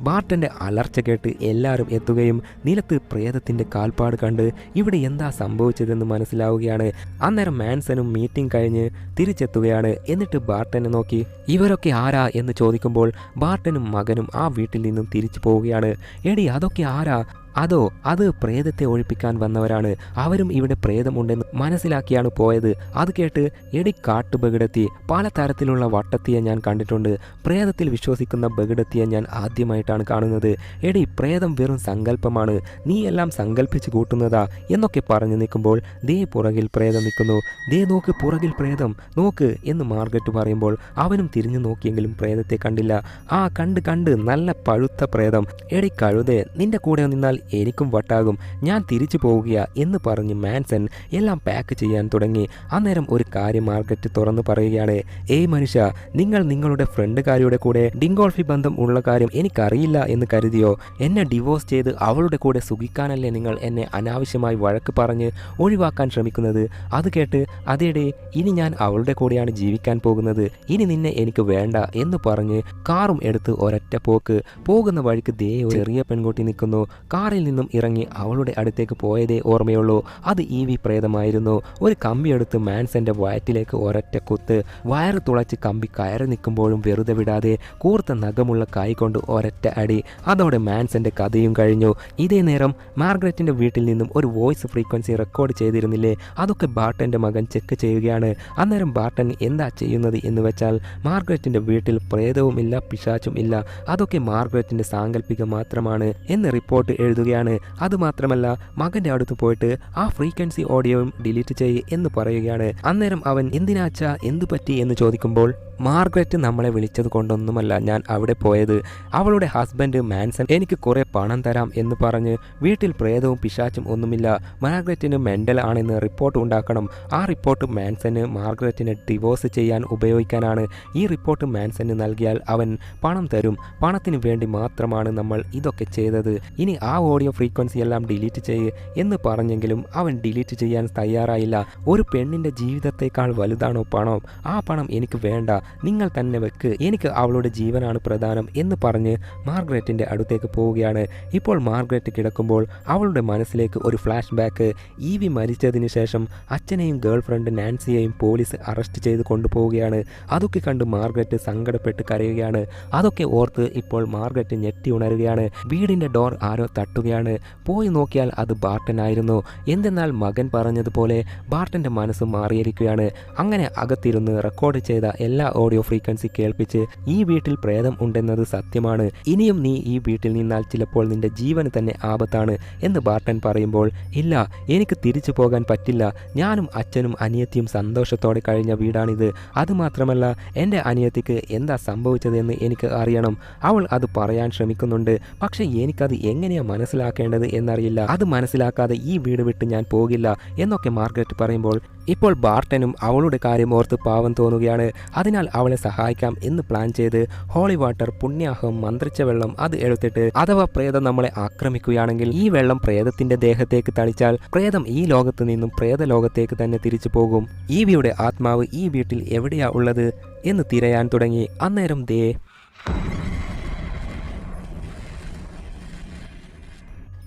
ബാർട്ടന്റെ അലർച്ച കേട്ട് എല്ലാവരും എത്തുകയും നിലത്ത് പ്രേതത്തിന്റെ കാൽപ്പാട് കണ്ട് ഇവിടെ എന്താ സംഭവിച്ചതെന്ന് മനസ്സിലാവുകയാണ്. അന്നേരം മാൻസനും മീറ്റിംഗ് കഴിഞ്ഞ് തിരിച്ചെത്തുകയാണ്. എന്നിട്ട് ബാർട്ടനെ നോക്കി ഇവരൊക്കെ ആരാ? എന്ന് ചോദിക്കുമ്പോൾ ബാർട്ടനും മകനും ആ വീട്ടിൽ നിന്നും തിരിച്ചു പോവുകയാണ്. എടി അതൊക്കെ ആരാ? അതോ അത് പ്രേതത്തെ ഒഴിപ്പിക്കാൻ വന്നവരാണ്. അവരും ഇവിടെ പ്രേതമുണ്ടെന്ന് മനസ്സിലാക്കിയാണ് പോയത്. അത് കേട്ട് എടി കാട്ടു ബഗിടത്തി പല തരത്തിലുള്ള വട്ടത്തിയെ ഞാൻ കണ്ടിട്ടുണ്ട്. പ്രേതത്തിൽ വിശ്വസിക്കുന്ന ബഗിടത്തിയെ ഞാൻ ആദ്യമായിട്ടാണ് കാണുന്നത്. എടി പ്രേതം വെറും സങ്കല്പമാണ്. നീ എല്ലാം സങ്കല്പിച്ച് കൂട്ടുന്നതാ എന്നൊക്കെ പറഞ്ഞു നിൽക്കുമ്പോൾ ദേ പുറകിൽ പ്രേതം നിൽക്കുന്നു. ദേ നോക്ക് പുറകിൽ പ്രേതം. നോക്ക് എന്ന് മാർഗറ്റ് പറയുമ്പോൾ അവനും തിരിഞ്ഞു നോക്കിയെങ്കിലും പ്രേതത്തെ കണ്ടില്ല. ആ കണ്ട് കണ്ട് നല്ല പഴുത്ത പ്രേതം. എടി കഴുതേ നിന്റെ കൂടെ നിന്നാൽ എനിക്കും വട്ടാകും. ഞാൻ തിരിച്ചു പോവുകയാ എന്ന് പറഞ്ഞ് മാൻസൺ എല്ലാം പാക്ക് ചെയ്യാൻ തുടങ്ങി. അന്നേരം ഒരു കാര്യം മാർക്കറ്റ് തുറന്ന് പറയുകയാണ്. ഏയ് മനുഷ്യ നിങ്ങൾ നിങ്ങളുടെ ഫ്രണ്ടുകാരിയുടെ കൂടെ ഡിങ്കോൾഫി ബന്ധം ഉള്ള കാര്യം എനിക്കറിയില്ല എന്ന് കരുതിയോ? എന്നെ ഡിവോഴ്സ് ചെയ്ത് അവളുടെ കൂടെ സുഖിക്കാനല്ലേ നിങ്ങൾ എന്നെ അനാവശ്യമായി വഴക്ക് പറഞ്ഞ് ഒഴിവാക്കാൻ ശ്രമിക്കുന്നത്? അത് കേട്ട് അതേടെ ഇനി ഞാൻ അവളുടെ കൂടെയാണ് ജീവിക്കാൻ പോകുന്നത്. ഇനി നിന്നെ എനിക്ക് വേണ്ട എന്ന് പറഞ്ഞ് കാറും എടുത്ത് ഒരൊറ്റ പോക്ക്. പോകുന്ന വഴിക്ക് ദേ ഒരു ചെറിയ പെൺകുട്ടി നിൽക്കുന്നു. കാറിൽ നിന്നും ഇറങ്ങി അവളുടെ അടുത്തേക്ക് പോയതേ ഓർമ്മയുള്ളൂ. അത് ഇ വി പ്രേതമായിരുന്നു. ഒരു കമ്പി എടുത്ത് മാൻസന്റെ വയറ്റിലേക്ക് ഒരൊറ്റ കുത്ത്. വയറ് തുളച്ച് കമ്പി കയറി നിൽക്കുമ്പോഴും വെറുതെ വിടാതെ കൂർത്ത നഖമുള്ള കൈ കൊണ്ട് ഒരൊറ്റ അടി. അതോടെ മാൻസന്റെ കഥയും കഴിഞ്ഞു. ഇതേ നേരം മാർഗ്രറ്റിന്റെ വീട്ടിൽ നിന്നും ഒരു വോയിസ് ഫ്രീക്വൻസി റെക്കോർഡ് ചെയ്തിരുന്നില്ലേ? അതൊക്കെ ബാർട്ടന്റെ മകൻ ചെക്ക് ചെയ്യുകയാണ്. അന്നേരം ബാർട്ടൻ എന്താ ചെയ്യുന്നത് എന്ന് വെച്ചാൽ മാർഗ്രറ്റിന്റെ വീട്ടിൽ പ്രേതവുമില്ല പിശാച്ചും ഇല്ല അതൊക്കെ മാർഗ്രറ്റിന്റെ സാങ്കല്പിക മാത്രമാണ് എന്ന് റിപ്പോർട്ട് എഴുതുകയാണ് അതുമാത്രമല്ല മകന്റെ അടുത്ത് പോയിട്ട് ആ ഫ്രീക്വൻസി ഓഡിയോയും ഡിലീറ്റ് ചെയ്യ് എന്ന് പറയുകയാണ്. അന്നേരം അവൻ എന്തിനാച്ചാ എന്തു പറ്റി എന്ന് ചോദിക്കുമ്പോൾ മാർഗ്രറ്റ് നമ്മളെ വിളിച്ചത് കൊണ്ടൊന്നുമല്ല ഞാൻ അവിടെ പോയത്. അവളുടെ ഹസ്ബൻഡ് മാൻസൺ എനിക്ക് കുറേ പണം തരാം എന്ന് പറഞ്ഞ് വീട്ടിൽ പ്രേതവും പിശാച്ചും ഒന്നുമില്ല. മാർഗ്രറ്റിന് മെന്റൽ ആണെന്ന് റിപ്പോർട്ട് ഉണ്ടാക്കണം. ആ റിപ്പോർട്ട് മാൻസന് മാർഗ്രറ്റിനെ ഡിവോഴ്സ് ചെയ്യാൻ ഉപയോഗിക്കാനാണ്. ഈ റിപ്പോർട്ട് മാൻസന് നൽകിയാൽ അവൻ പണം തരും. പണത്തിന് വേണ്ടി മാത്രമാണ് നമ്മൾ ഇതൊക്കെ ചെയ്തത്. ഇനി ആ ഓഡിയോ ഫ്രീക്വൻസി എല്ലാം ഡിലീറ്റ് ചെയ്യ് എന്ന് പറഞ്ഞെങ്കിലും അവൻ ഡിലീറ്റ് ചെയ്യാൻ തയ്യാറായില്ല. ഒരു പെണ്ണിന്റെ ജീവിതത്തെക്കാൾ വലുതാണോ പണം? ആ പണം എനിക്ക് വേണ്ട. നിങ്ങൾ തന്നെ വെക്ക്. എനിക്ക് അവളുടെ ജീവനാണ് പ്രധാനം എന്ന് പറഞ്ഞ് മാർഗ്രറ്റിന്റെ അടുത്തേക്ക് പോവുകയാണ്. ഇപ്പോൾ മാർഗ്രറ്റ് കിടക്കുമ്പോൾ അവളുടെ മനസ്സിലേക്ക് ഒരു ഫ്ലാഷ് ബാക്ക് ഇ വി മരിച്ചതിന് ശേഷം അച്ഛനെയും ഗേൾ ഫ്രണ്ട് നാൻസിയെയും പോലീസ് അറസ്റ്റ് ചെയ്ത് കൊണ്ടുപോവുകയാണ്. അതൊക്കെ കണ്ട് മാർഗ്രറ്റ് സങ്കടപ്പെട്ട് കരയുകയാണ്. അതൊക്കെ ഓർത്ത് ഇപ്പോൾ മാർഗ്രറ്റ് ഞെട്ടി ഉണരുകയാണ്. വീടിന്റെ ഡോർ ആരോ തട്ടുകയാണ്. പോയി നോക്കിയാൽ അത് ബാർട്ടൻ ആയിരുന്നു. എന്തെന്നാൽ മകൻ പറഞ്ഞതുപോലെ ബാർട്ടന്റെ മനസ്സ് മാറിയിരിക്കുകയാണ്. അങ്ങനെ അകത്തിരുന്ന് റെക്കോർഡ് ചെയ്ത എല്ലാ ഓഡിയോ ഫ്രീക്വൻസി കേൾപ്പിച്ച് ഈ വീട്ടിൽ പ്രേതം ഉണ്ടെന്നത് സത്യമാണ്. ഇനിയും നീ ഈ വീട്ടിൽ നിന്നാൽ ചിലപ്പോൾ നിന്റെ ജീവന് തന്നെ ആപത്താണ് എന്ന് ബാർട്ടൻ പറയുമ്പോൾ ഇല്ല എനിക്ക് തിരിച്ചു പോകാൻ പറ്റില്ല. ഞാനും അച്ഛനും അനിയത്തിയും സന്തോഷത്തോടെ കഴിഞ്ഞ വീടാണിത്. അതുമാത്രമല്ല എന്റെ അനിയത്തിക്ക് എന്താ സംഭവിച്ചതെന്ന് എനിക്ക് അറിയണം. അവൾ അത് പറയാൻ ശ്രമിക്കുന്നുണ്ട്. പക്ഷേ എനിക്കത് എങ്ങനെയാ മനസ്സിലാക്കേണ്ടത് എന്നറിയില്ല. അത് മനസ്സിലാക്കാതെ ഈ വീട് വിട്ട് ഞാൻ പോകില്ല എന്നൊക്കെ മാർഗരറ്റ് പറയുമ്പോൾ ഇപ്പോൾ ബാർട്ടനും അവളുടെ കാര്യം ഓർത്ത് പാവം തോന്നുകയാണ്. അതിനാൽ അവളെ സഹായിക്കാം എന്ന് പ്ലാൻ ചെയ്ത് ഹോളി വാട്ടർ പുണ്യാഹം മന്ത്രിച്ച വെള്ളം അത് എടുത്തിട്ട് അഥവാ പ്രേതം നമ്മളെ ആക്രമിക്കുകയാണെങ്കിൽ ഈ വെള്ളം പ്രേതത്തിന്റെ ദേഹത്തേക്ക് തളിച്ചാൽ പ്രേതം ഈ ലോകത്ത് നിന്നും പ്രേത ലോകത്തേക്ക് തന്നെ തിരിച്ചു പോകും. ഈവിയുടെ ആത്മാവ് ഈ വീട്ടിൽ എവിടെയാ ഉള്ളത് എന്ന് തിരയാൻ തുടങ്ങി. അന്നേരം ദേ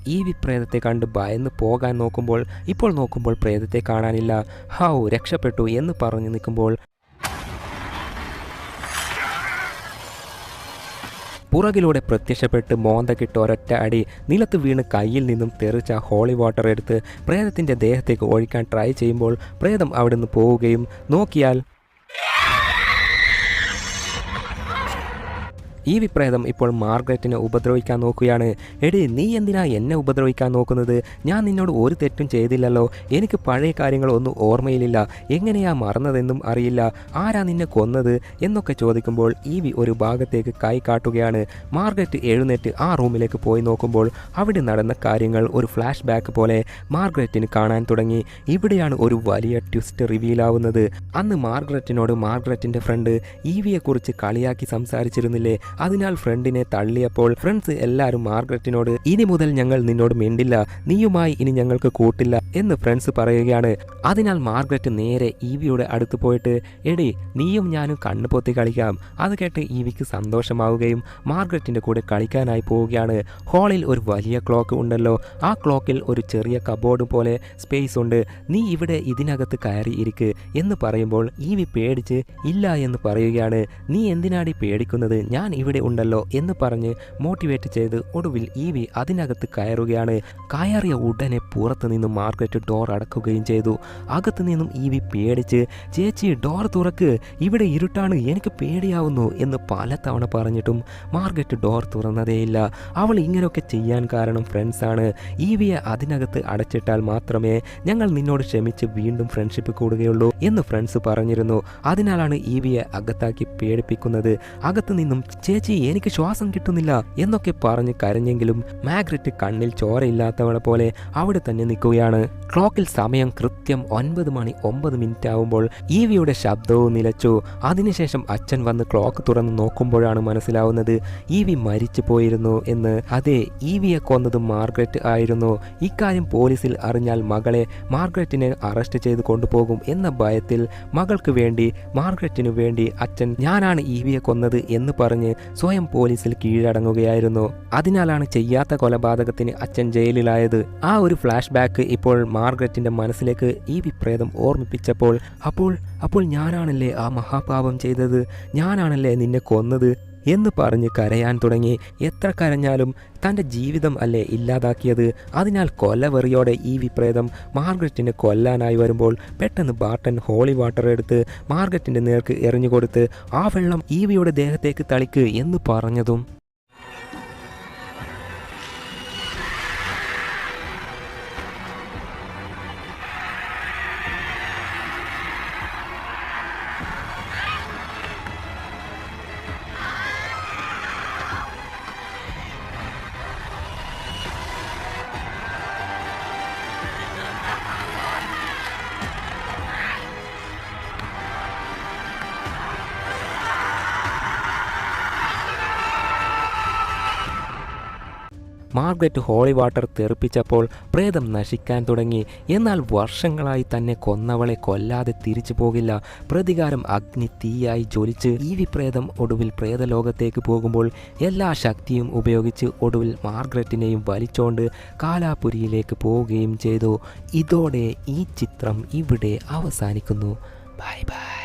ഈ വിപ്രേതത്തെ കണ്ട് ഭയന്ന് പോകാൻ നോക്കുമ്പോൾ ഇപ്പോൾ നോക്കുമ്പോൾ പ്രേതത്തെ കാണാനില്ല. ഹൗ രക്ഷപ്പെട്ടു എന്ന് പറഞ്ഞു നിൽക്കുമ്പോൾ പുറകിലൂടെ പ്രത്യക്ഷപ്പെട്ട് മോന്തക്കിട്ട് ഒരൊറ്റ അടി നിലത്ത് വീണ് കയ്യിൽ നിന്നും തെറിച്ച ഹോളി വാട്ടർ എടുത്ത് പ്രേതത്തിന്റെ ദേഹത്തേക്ക് ഒഴിക്കാൻ ട്രൈ ചെയ്യുമ്പോൾ പ്രേതം അവിടുന്ന് പോവുകയും നോക്കിയാൽ ഈ വിപ്രേതം ഇപ്പോൾ മാർഗ്രറ്റിനെ ഉപദ്രവിക്കാൻ നോക്കുകയാണ്. എടി നീ എന്തിനാ എന്നെ ഉപദ്രവിക്കാൻ നോക്കുന്നത്? ഞാൻ നിന്നോട് ഒരു തെറ്റും ചെയ്തില്ലല്ലോ. എനിക്ക് പഴയ കാര്യങ്ങളൊന്നും ഓർമ്മയിലില്ല. എങ്ങനെയാ മറന്നതെന്നും അറിയില്ല. ആരാ നിന്നെ കൊന്നത്? എന്നൊക്കെ ചോദിക്കുമ്പോൾ ഈവി ഒരു ഭാഗത്തേക്ക് കൈ കാട്ടുകയാണ്. മാർഗ്രറ്റ് എഴുന്നേറ്റ് ആ റൂമിലേക്ക് പോയി നോക്കുമ്പോൾ അവിടെ നടന്ന കാര്യങ്ങൾ ഒരു ഫ്ലാഷ് ബാക്ക് പോലെ മാർഗ്രറ്റിന് കാണാൻ തുടങ്ങി. ഇവിടെയാണ് ഒരു വലിയ ട്വിസ്റ്റ് റിവീൽ ആവുന്നത്. അന്ന് മാർഗ്രറ്റിനോട് മാർഗ്രറ്റിന്റെ ഫ്രണ്ട് ഈവിയെക്കുറിച്ച് കളിയാക്കി സംസാരിച്ചിരുന്നില്ലേ? അതിനാൽ ഫ്രണ്ടിനെ തള്ളിയപ്പോൾ ഫ്രണ്ട്സ് എല്ലാവരും മാർഗ്രറ്റിനോട് ഇനി മുതൽ ഞങ്ങൾ നിന്നോട് മിണ്ടില്ല നീയുമായി ഇനി ഞങ്ങൾക്ക് കൂട്ടില്ല എന്ന് ഫ്രണ്ട്സ് പറയുകയാണ്. അതിനാൽ മാർഗ്രറ്റ് നേരെ ഈവിയുടെ അടുത്ത് പോയിട്ട് എടി നീയും ഞാനും കണ്ണു പൊത്തി കളിക്കാം. അത് കേട്ട് ഈവിക്ക് സന്തോഷമാവുകയും മാർഗ്രറ്റിന്റെ കൂടെ കളിക്കാനായി പോവുകയാണ്. ഹാളിൽ ഒരു വലിയ ക്ലോക്ക് ഉണ്ടല്ലോ. ആ ക്ലോക്കിൽ ഒരു ചെറിയ കബോർഡ് പോലെ സ്പേസ് ഉണ്ട്. നീ ഇവിടെ ഇതിനകത്ത് കയറി ഇരിക്ക് എന്ന് പറയുമ്പോൾ ഈവി പേടിച്ച് ഇല്ല എന്ന് പറയുകയാണ്. നീ എന്തിനാടി പേടിക്കുന്നത്? ഞാൻ ഇവിടെ ഉണ്ടല്ലോ എന്ന് പറഞ്ഞ് മോട്ടിവേറ്റ് ചെയ്ത് ഒടുവിൽ ഈവി അതിനകത്ത് കയറുകയാണ്. കയറിയ ഉടനെ പുറത്തു നിന്നും മാർഗ്രറ്റ് ഡോർ അടക്കുകയും ചെയ്തു. അകത്തു നിന്നും ഈവി പേടിച്ച് ചേച്ചി ഡോർ തുറക്ക്. ഇവിടെ ഇരുട്ടാണ്. എനിക്ക് പേടിയാവുന്നു എന്ന് പലതവണ പറഞ്ഞിട്ടും മാർഗ്രറ്റ് ഡോർ തുറന്നതേയില്ല. അവൾ ഇങ്ങനെയൊക്കെ ചെയ്യാൻ കാരണം ഫ്രണ്ട്സാണ് ഈവിയെ അതിനകത്ത് അടച്ചിട്ടാൽ മാത്രമേ ഞങ്ങൾ നിന്നോട് ക്ഷമിച്ച് വീണ്ടും ഫ്രണ്ട്ഷിപ്പ് കൂടുകയുള്ളൂ എന്ന് ഫ്രണ്ട്സ് പറഞ്ഞിരുന്നു. അതിനാലാണ് ഈവിയെ അകത്താക്കി പേടിപ്പിക്കുന്നത്. അകത്തു നിന്നും ചേച്ചി എനിക്ക് ശ്വാസം കിട്ടുന്നില്ല എന്നൊക്കെ പറഞ്ഞ് കരഞ്ഞെങ്കിലും മാഗ്രറ്റ് കണ്ണിൽ ചോരയില്ലാത്തവളെ പോലെ അവിടെ തന്നെ നിൽക്കുകയാണ്. ക്ലോക്കിൽ സമയം കൃത്യം ഒൻപത് മണി ഒമ്പത് മിനിറ്റ് ആവുമ്പോൾ ഈവിയുടെ ശബ്ദവും നിലച്ചു. അതിനുശേഷം അച്ഛൻ വന്ന് ക്ലോക്ക് തുറന്ന് നോക്കുമ്പോഴാണ് മനസ്സിലാവുന്നത് ഈവി മരിച്ചു പോയിരുന്നു എന്ന്. അതെ ഈവിയെ കൊന്നത് മാർഗ്രറ്റ് ആയിരുന്നു. ഇക്കാര്യം പോലീസിൽ അറിഞ്ഞാൽ മകളെ മാർഗ്രറ്റിനെ അറസ്റ്റ് ചെയ്ത് കൊണ്ടുപോകും എന്ന ഭയത്തിൽ മകൾക്ക് വേണ്ടി മാർഗ്രറ്റിനു വേണ്ടി അച്ഛൻ ഞാനാണ് ഈവിയെ കൊന്നത് എന്ന് പറഞ്ഞ് സ്വയം പോലീസിൽ കീഴടങ്ങുകയായിരുന്നു. അതിനാലാണ് ചെയ്യാത്ത കൊലപാതകത്തിന് അച്ഛൻ ജയിലിലായത്. ആ ഒരു ഫ്ലാഷ് ബാക്ക് ഇപ്പോൾ മാർഗ്രറ്റിന്റെ മനസ്സിലേക്ക് ഈ വിപ്രേതം ഓർമ്മിപ്പിച്ചപ്പോൾ അപ്പോൾ അപ്പോൾ ഞാനാണല്ലേ ആ മഹാപാപം ചെയ്തത്? ഞാനാണല്ലേ നിന്നെ കൊന്നത്? എന്ന് പറഞ്ഞ് കരയാൻ തുടങ്ങി. എത്ര കരഞ്ഞാലും തന്റെ ജീവിതം അല്ലേ ഇല്ലാതാക്കിയത്? അതിനാൽ കൊലവെറിയോടെ ഈ വിപ്രേതം മാർഗറ്റിന് കൊല്ലാനായി വരുമ്പോൾ പെട്ടെന്ന് ബാട്ടൻ ഹോളി വാട്ടർ എടുത്ത് മാർഗറ്റിന്റെ നേർക്ക് എറിഞ്ഞുകൊടുത്ത് ആ വെള്ളം ഈവിയുടെ ദേഹത്തേക്ക് തളിക്ക് എന്ന് പറഞ്ഞതും മാർഗ്രറ്റ് ഹോളി വാട്ടർ തെറിപ്പിച്ചപ്പോൾ പ്രേതം നശിക്കാൻ തുടങ്ങി. എന്നാൽ വർഷങ്ങളായി തന്നെ കൊന്നവളെ കൊല്ലാതെ തിരിച്ചു പോകില്ല. പ്രതികാരം അഗ്നി തീയായി ജ്വലിച്ച് ഈ വിപ്രേതം ഒടുവിൽ പ്രേതലോകത്തേക്ക് പോകുമ്പോൾ എല്ലാ ശക്തിയും ഉപയോഗിച്ച് ഒടുവിൽ മാർഗ്രറ്റിനെയും വലിച്ചോണ്ട് കാലാപുരിയിലേക്ക് പോവുകയും ചെയ്തു. ഇതോടെ ഈ ചിത്രം ഇവിടെ അവസാനിക്കുന്നു. Bye bye.